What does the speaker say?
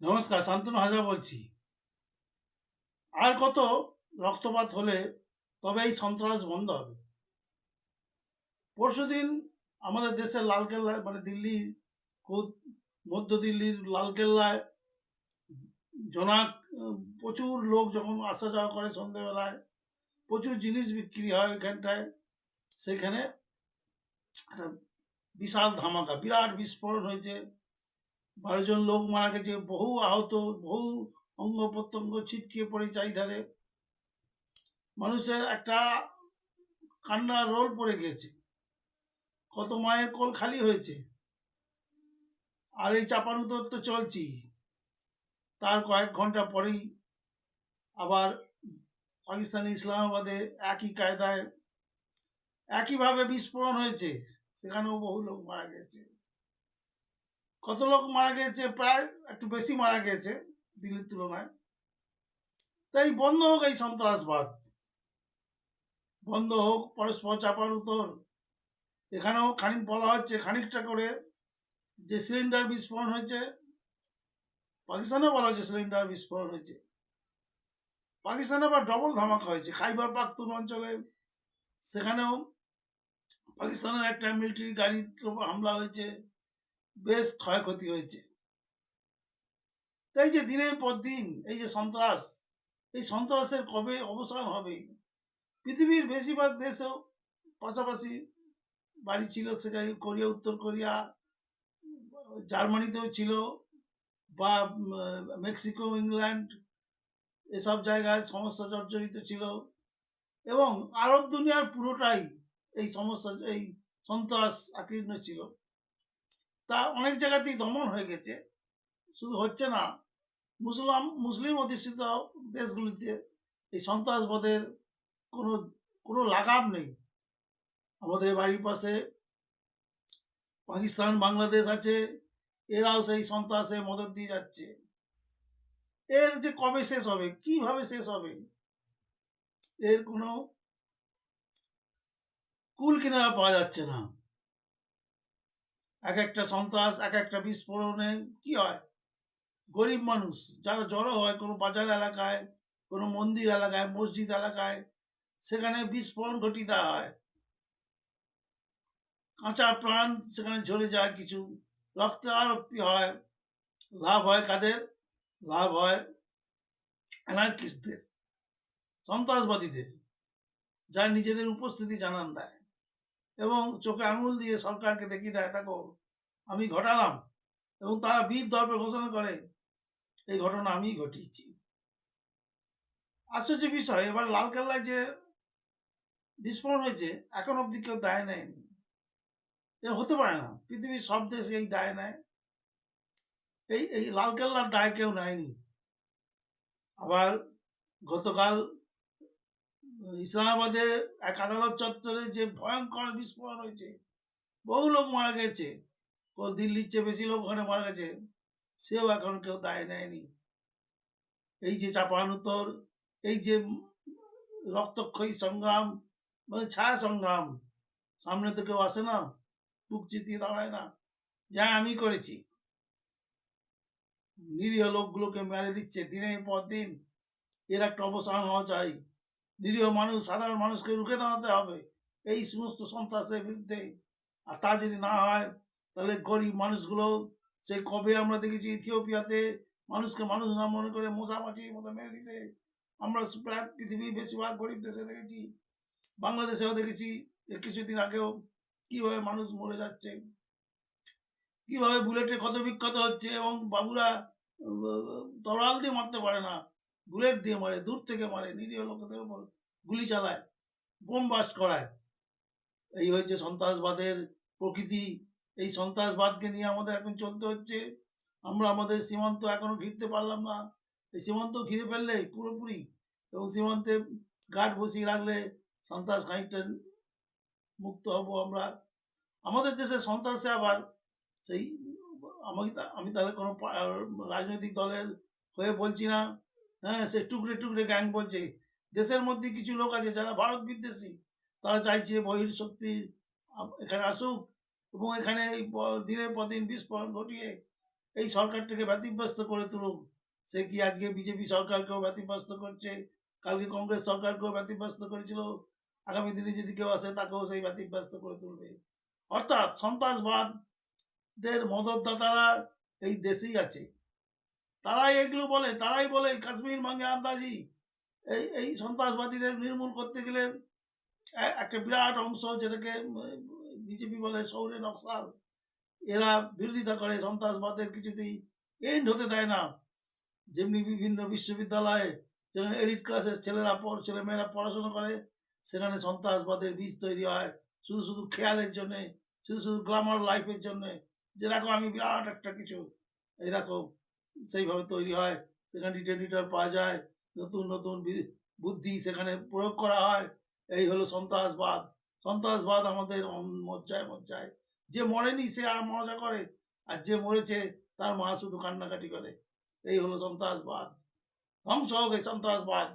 নমস্কার, শান্তনু হাজরা বলছি। আর কত রক্তপাত হলে তবে এই সন্ত্রাস বন্ধ হবে? পরশুদিন আমাদের দেশের লালকেল্লায় মানে দিল্লির খুব মধ্য দিল্লির লালকেল্লায় জনাক প্রচুর লোক যখন আসা যাওয়া করে সন্ধেবেলায়, প্রচুর জিনিস বিক্রি হয় ওইখানটায়, সেখানে একটা বিশাল ধামাকা, বিরাট বিস্ফোরণ হয়েছে। বারো জন লোক মারা গেছে, বহু আহত, বহু অঙ্গ প্রত্যঙ্গ ছিটকে পড়ে চারিধারে। মানুষের একটা কান্নার রোল পড়ে গেছে। কত মায়ের কোল খালি হয়েছে। আর এই চাপানুতর তো চলছি তার কয়েক ঘণ্টা পরেই আবার পাকিস্তানি ইসলামাবাদে একই কায়দায় একইভাবে বিস্ফোরণ হয়েছে। সেখানেও বহু লোক মারা গেছে। কত লোক মারা গেছে প্রায় একটু বেশি মারা গেছে দিল্লির তুলনায়। তাই বন্ধ হোক এই সন্ত্রাসবাদ। বন্ধ হোক, পরস্পর চাপার উত্তর। এখানেও খানিক বলা হচ্ছে, খানিকটা করে যে সিলিন্ডার বিস্ফোরণ হয়েছে পাকিস্তানে বলা হয়েছে সিলিন্ডার বিস্ফোরণ হয়েছে। পাকিস্তানে আবার ডবল ধামাকা হয়েছে। খাইবার পাখতুন অঞ্চলে, সেখানেও পাকিস্তানের একটা মিলিটারি গাড়ির উপর হামলা হয়েছে। বেশ ক্ষয়ক্ষতি হয়েছে। তাই যে দিনের পর দিন এই যে সন্ত্রাস, এই সন্ত্রাসের কবে অবসান হবে? পৃথিবীর বেশিরভাগ দেশেও পাশাপাশি বাড়ি ছিল সেখানে কোরিয়া, উত্তর কোরিয়া, জার্মানিতেও ছিল বা মেক্সিকো, ইংল্যান্ড, এসব জায়গায় সমস্যা জর্জরিত ছিল এবং আরব দুনিয়ার পুরোটাই এই সমস্যা, এই সন্ত্রাস আকীর্ণ ছিল। তা অনেক জায়গাতেই দমন হয়ে গেছে। শুধু হচ্ছে না মুসলাম মুসলিম অধিষ্ঠিত দেশগুলিতে এই সন্ত্রাসবাদের কোনো কোনো লাগাম নেই। আমাদের বাড়ির পাশে পাকিস্তান, বাংলাদেশ আছে, এরাও সেই সন্ত্রাসে মদত দিয়ে যাচ্ছে। এর যে কবে শেষ হবে, কীভাবে শেষ হবে, এর কোনো কুল কিনারা পাওয়া যাচ্ছে না। এক একটা সন্ত্রাস, এক একটা বিস্ফোরণে কি হয়? গরিব মানুষ, যারা জড়ো হয় কোনো বাজার এলাকায়, কোনো মন্দির এলাকায়, মসজিদ এলাকায়, সেখানে বিস্ফোরণ ঘটিয়ে দেওয়া হয়। কাঁচা প্রাণ সেখানে ঝরে যায় কিছু। রক্তারক্তি হয়, লাভ হয় কাদের? লাভ হয় অ্যানার্কিস্টদের সন্ত্রাসবাদীদের, যারা নিজেদের উপস্থিতি জানান দেয়। এবং চোখে আঙুল দিয়ে সরকারকে দেখিয়ে দেয়, দেখো, আমি ঘটালাম। এবং তারা বীর দর্পে ঘোষণা করে, এই ঘটনা আমি ঘটিয়েছি। আশ্চর্য বিষয়, এবার লালকেল্লায় যে বিস্ফোরণ হয়েছে, এখন অব্দি কেউ দায় নেয়নি। এটা হতে পারে না, পৃথিবীর সব দেশ এই দায় নেয়। এই এই লালকেল্লার দায় কেউ নেয়নি। আবার গতকাল ইসলামাবাদে এক আদালত চত্বরে যে ভয়ঙ্কর বিস্ফোরণ হয়েছে, বহু লোক মারা গেছে। ও দিল্লির চেয়ে বেশি লোক ওখানে মারা গেছে, সেও এখন কেউ দায় নেয়নি। এই যে চাপানুতর, এই যে রক্তক্ষয়ী সংগ্রাম মানে ছায়া সংগ্রাম, সামনে তো কেউ আসে না, বুক চিতিয়ে দাঁড়ায় না। যা আমি করেছি। নিরীহ লোকগুলোকে মেরে দিচ্ছে দিনের পর দিন। এর একটা অবসান হওয়া চাই। নিরীহ মানুষ সাধারণ মানুষকে রুখে দাঁড়াতে হবে। এই সমস্ত সন্ত্রাসের বিরুদ্ধে। আর তা যদি না হয় তাহলে গরিব মানুষগুলো সেই কবে আমরা দেখেছি ইথিওপিয়াতে মানুষকে মানুষ না মনে করে মশা মাছির মতো মেরে দিতে? আমরা প্রায় পৃথিবীর বেশিরভাগ গরিব দেশে দেখেছি। বাংলাদেশেও দেখেছি এর কিছুদিন আগেও কীভাবে মানুষ মরে যাচ্ছে। কীভাবে বুলেটে ক্ষত বিক্ষত হচ্ছে এবং বাবুরা আহ, তরোয়াল দিয়ে মারতে পারে না। বুলেট দিয়ে মারে, দূর থেকে মারে, নিরীহ লোকেদের উপর গুলি চালায়, বোম বাস্ট করায়। এই হয়েছে সন্ত্রাসবাদের প্রকৃতি। এই সন্ত্রাসবাদকে নিয়ে আমাদের এখন চলতে হচ্ছে। আমরা আমাদের সীমান্ত এখনও ঘিরতে পারলাম না। এই সীমান্ত ঘিরে ফেললে পুরোপুরি এবং সীমান্তে গার্ড বসিয়ে রাখলে সন্ত্রাস খানিকটা মুক্ত হব আমরা। আমাদের দেশে সন্ত্রাসে আবার সেই, আমি আমি তাহলে কোনো রাজনৈতিক দলের হয়ে বলছি না। হ্যাঁ সে টুকরে টুকরে গ্যাং বলছে। দেশের মধ্যে কিছু লোক আছে যারা ভারত বিদ্বেষী। তারা চাইছে বহির শক্তি এখানে আসুক এবং এখানে এই দিনের পর দিন বিস্ফোরণ ঘটিয়ে এই সরকারটাকে ব্যতিব্যস্ত করে তুলুক। সে কি আজকে বিজেপি সরকারকেও ব্যতিব্যস্ত করছে? কালকে কংগ্রেস সরকারকেও ব্যতিব্যস্ত করেছিল। আগামী দিনে যদি কেউ আসে, তাকেও সেই ব্যতিব্যস্ত করে তুলবে। অর্থাৎ সন্ত্রাসবাদদের মদতদাতারা এই দেশেই আছে। তারাই এগুলো বলে, তারাই বলে কাশ্মীর মাঙ্গে আন্দাজি। এই এই সন্ত্রাসবাদীদের নির্মূল করতে গেলে একটা বিরাট অংশ যেটাকে বিজেপি বলে সৌরে নকশাল, এরা বিরোধিতা করে সন্ত্রাসবাদের কিছুতেই। এন্ড হতে দেয় না। যেমনি বিভিন্ন বিশ্ববিদ্যালয়ে যেখানে এলিট ক্লাসের ছেলেরা পড়, ছেলেমেয়েরা পড়াশোনা করে, সেখানে সন্ত্রাসবাদের বীজ তৈরি হয় শুধু শুধু খেয়ালের জন্যে, শুধু শুধু গ্লামার লাইফের জন্যে। যে দেখো আমি বিরাট একটা কিছু দেখো সেইভাবে তৈরি হয়, সেখানে ডিটেনিটার পাওয়া যায়, নতুন নতুন বুদ্ধি সেখানে প্রয়োগ করা হয়। এই হলো সন্ত্রাসবাদ। সন্ত্রাসবাদ আমাদের মজ্জায় মজ্জায়। যে মরেনি সে আর মজা করে, আর যে মরেছে তার মা শুধু কান্নাকাটি করে। এই হলো সন্ত্রাসবাদ। ধ্বংস হোক এই সন্ত্রাসবাদ।